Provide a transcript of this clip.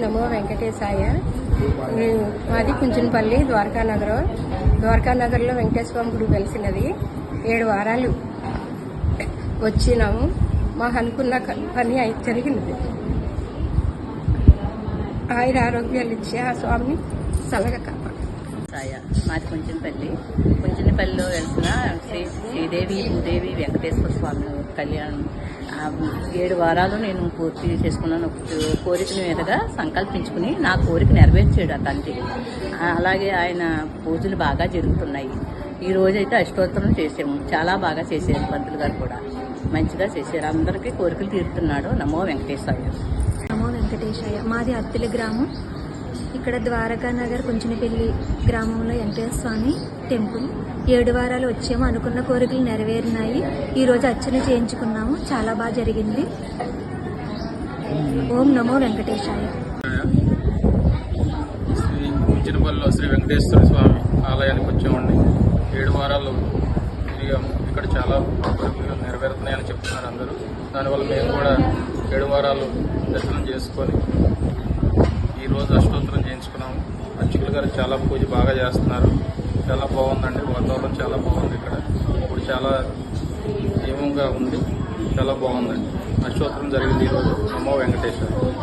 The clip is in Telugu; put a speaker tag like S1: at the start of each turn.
S1: నమో వెంకటేశాయ. మాది కుంచునపల్లి ద్వారకా నగరం వెంకటేశ్వర స్వామి గుడి వెలిసినది. ఏడు వారాలు వచ్చినాము. మాకు అనుకున్న పని జరిగినది. ఆయుర ఆరోగ్యాలు ఇచ్చి ఆ స్వామిని సలగక
S2: సాయ మాది కొంచెంపల్లి. కొంచెంపల్లిలో వెళ్తున్న శ్రీ శ్రీదేవి భూదేవి వెంకటేశ్వర స్వామి కళ్యాణం. ఏడు వారాలు నేను పూర్తి చేసుకున్నాను. కోరిక మీదుగా సంకల్పించుకుని నా కోరిక నెరవేర్చాడు ఆ తండ్రి. అలాగే ఆయన పూజలు బాగా జరుగుతున్నాయి. ఈ రోజైతే అష్టోత్తరం చేసాము చాలా బాగా చేశారు పంతులు గారు కూడా. మంచిగా చేశారు. అందరికీ కోరికలు తీరుతున్నాడు నమో వెంకటేశ్వర
S3: నమో వెంకటేశాయ. మాది అత్తిలి గ్రామం. ఇక్కడ ద్వారకా నగర్ కుంచినపల్లి గ్రామంలో వెంకటేశ్వర స్వామి టెంపుల్. ఏడు వారాలు వచ్చాము అనుకున్న కోరికలు నెరవేరినాయి. ఈరోజు అర్చన చేయించుకున్నాము. చాలా బాగా జరిగింది. ఓం నమో వెంకటేశాయ.
S4: శ్రీ కుంచినపల్లిలో శ్రీ వెంకటేశ్వర స్వామి ఆలయానికి వచ్చామండి. ఏడు వారాలు తిరిగాము. ఇక్కడ చాలా కోరికలు నెరవేరుతున్నాయని చెప్తున్నారు అందరూ. దానివల్ల మేము కూడా ఏడు వారాలు దర్శనం చేసుకొని ఈరోజు అష్టోత్తరం చేయించుకున్నాము అర్చకులు గారు చాలా పూజ బాగా చేస్తున్నారు. చాలా బాగుందండి. వాతావరణం చాలా బాగుంది ఇక్కడ. ఇప్పుడు చాలా జీవంగా ఉంది. చాలా బాగుందండి. అష్టోత్తరం జరిగింది ఈరోజు. నమో వెంకటేశ్వర.